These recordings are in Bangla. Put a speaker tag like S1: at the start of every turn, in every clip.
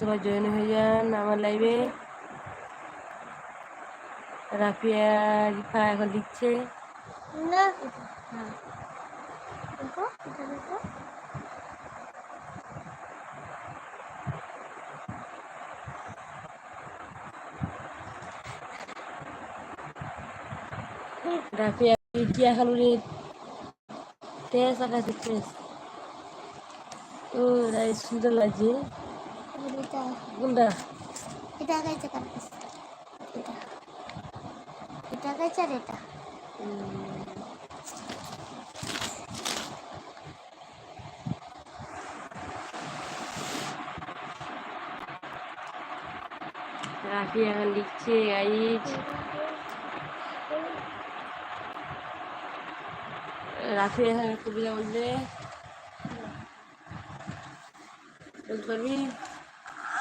S1: সবাই জয়েন হয়ে যান আমার লাইভে রাফিয়া রিফা এখন লিখছে।
S2: না
S1: রাফিয়া কি এখন উনি টেস আকাশে টেস ও রাই সুন্দর লাগছে। কোনটা?
S2: এটা গাইছে কাটতেছে এটা। এটা গাইছে আর এটা।
S1: রাফি এখন লিখছে গাইজ রাফি এখন কবিতা বলবে। বলতে পারবি?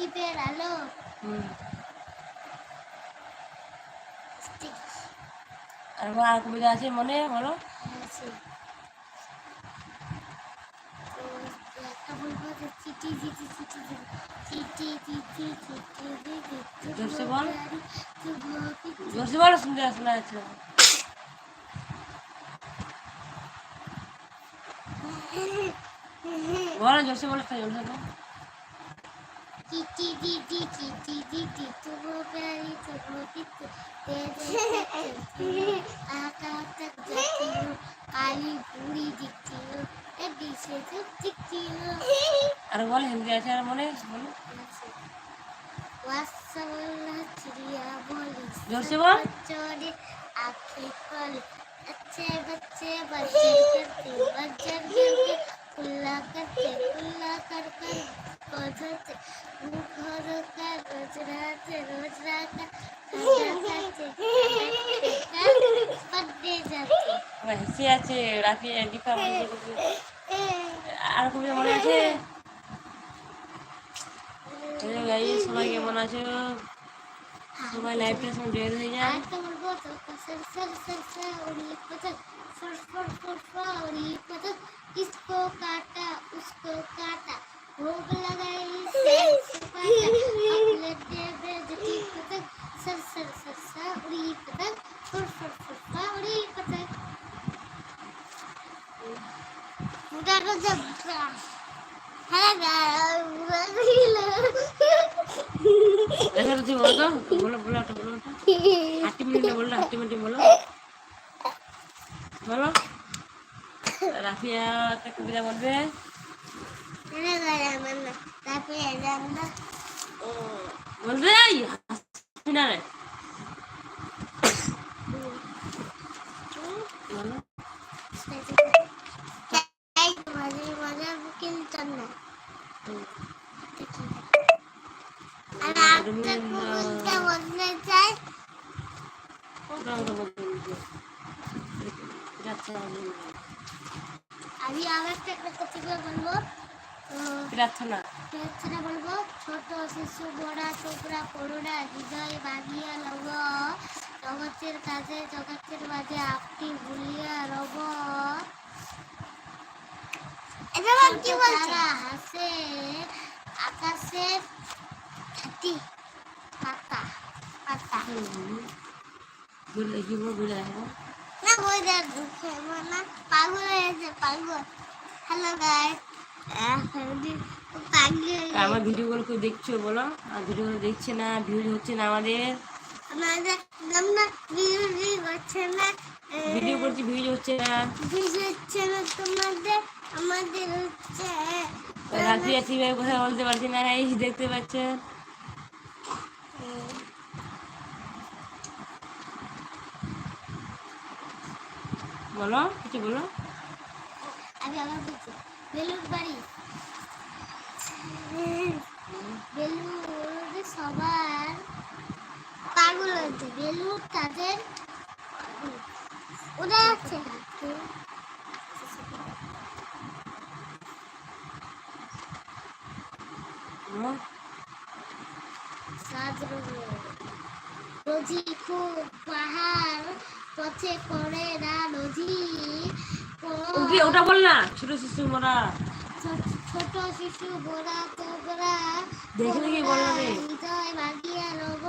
S2: টিপের আলো
S1: আর আর কবিতা আছে মনে বলো জোরসে বল জোরসে বলো শুনতে শোনা যাচ্ছে বলো জোরসে বলো জোরসে বলো
S2: কিটি দিদি কিটি দিদি তুমো প্যারি তুমো আকা তক যাতি হো কালি বুড়ি এ দিশে তো
S1: আর বল, হিন্দি আছে আর মনে বল। চিড়িয়া বলি।
S2: বল। চোরে আখে কল बच्चे बच्चे बच्चे खुला करते खुला कर कर पौधते मुखर का रोज रहते रोज
S1: रहता আছে রাফি আর খুবই মনে আছে সবাই কেমন আছো
S2: किसको काटा उसको काटा। भोग लगाई पतंग सर सर सर सर उड़ी पतंग फुर फुर फुर फुर उड़ी तो जब
S1: बोलो बोलो बोलो। बोलो। রাফিয়া একটা কবিতা বলবে? বলবে? না রে Grazie a tutti.
S2: আমি আবার একটা কবিতা বলব?
S1: প্রার্থনা।
S2: প্রার্থনা বলব ছোট শিশু বড়া ছোকরা করোনা হৃদয় বাগিয়া লব জগতের কাছে জগতের মাঝে আপনি ভুলিয়া রব। হাসে আকাশে পাতা পাতা।
S1: বললে কি রাখব
S2: না দেখ দুঃখে না পাগল হয়েছে পাগল। হ্যালো গাইস
S1: আমার ভিডিওগুলো কেউ দেখছ বলো। আর ভিডিওগুলো দেখছে না ভিউজ হচ্ছে না আমাদের।
S2: ভিডিও করছে
S1: ভিউজ হচ্ছে না।
S2: ভিডিও হচ্ছে না তোমাদের আমাদের হচ্ছে।
S1: রাফিয়া ঠিকভাবে কথা বলতে পারছি না। এই দেখতে পাচ্ছেন। বলো কিছু বলো।
S2: আমি আবার বলছি বেলুর বাড়ি। বেলুর আবার পাগল হয়েছে বেলুন তাদের ওরা আছে। নদী খুব পাহাড়। পথে পড়ে না নদী।
S1: ওকে ওটা বল না ছোট শিশু মোরা।
S2: ছোট শিশু বোরা তোবরা
S1: দেখে দেখে বল না।
S2: হৃদয় ভাগিয়া রব।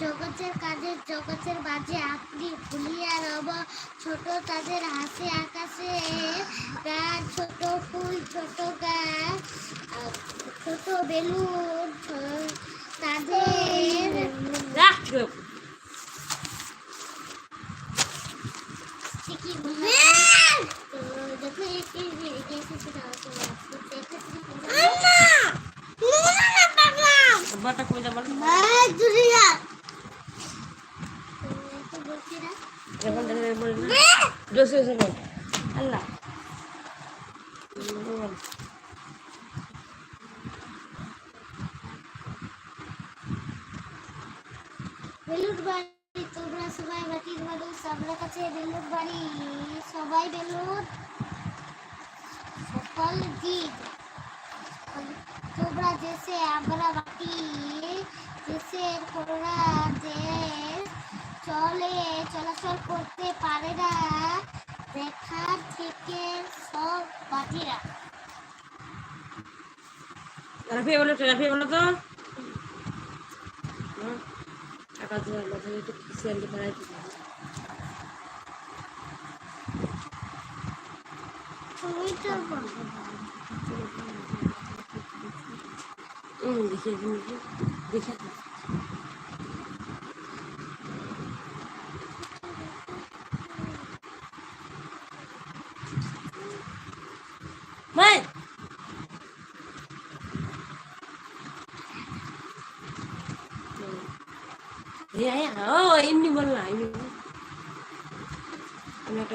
S2: জগতের কাজে জগতের বাজে আপনি ভুলিয়া রব। ছোট তাদের হাসে আকাশে গাছ ছোট ফুল ছোট গাছ ছোট বেলুন তাদের
S1: রাখ
S2: কি তো দেখো এটি এটি এসেছে না
S1: বাটা কই যাবার
S2: বেলুট বাড়ি, তোমরা সবাই বাটির কাছে বাড়ি, সবাই সকল তোমরা দেশে, আমরা বাটি দেশের করোনা দেশ চলে চলাচল করতে পারে না। দেখার থেকে সব বাটিরা
S1: বলো তো বলো তো। মাথায় একটু দেখিয়ে দিন দেখে। ও এমনি বল না এমনি বল আমি একটা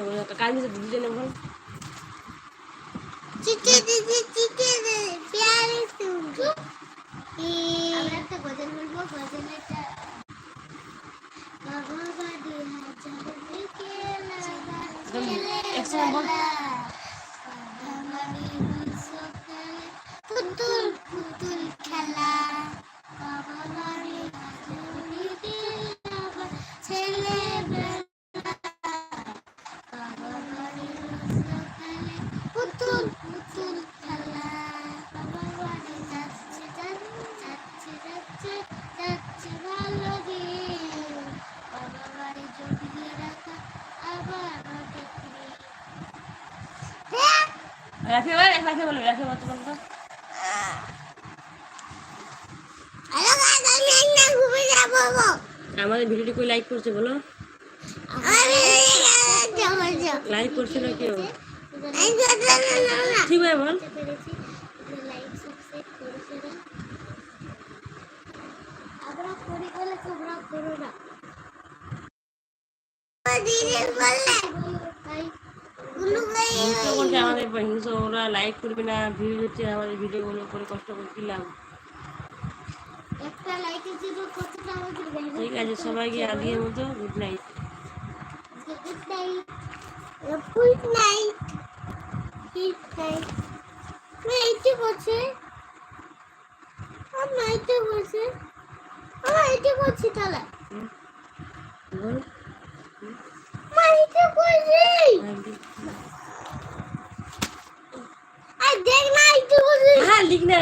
S1: বল বলো বল তো আমাদের ভিডিওটি কই লাইক করছে বলো লাইক করছে না কেউ ঠিক ভাই বল
S2: তোমরা করো না দিদি বললে
S1: আমাদের হিংসা ওরা লাইক করবে না ভিউ হচ্ছে আমাদের ভিডিওগুলো করে কষ্ট করে দিলাম
S2: একটা মেহনত
S1: ঠিক আছে সবাইকে আগের মতো good night
S2: good night good night good night নাইটে বসে আমার এটা করছি তাহলে।
S1: বল
S2: মাইতে বসে আর দেখ না একটু বসে
S1: হ্যাঁ লিখ না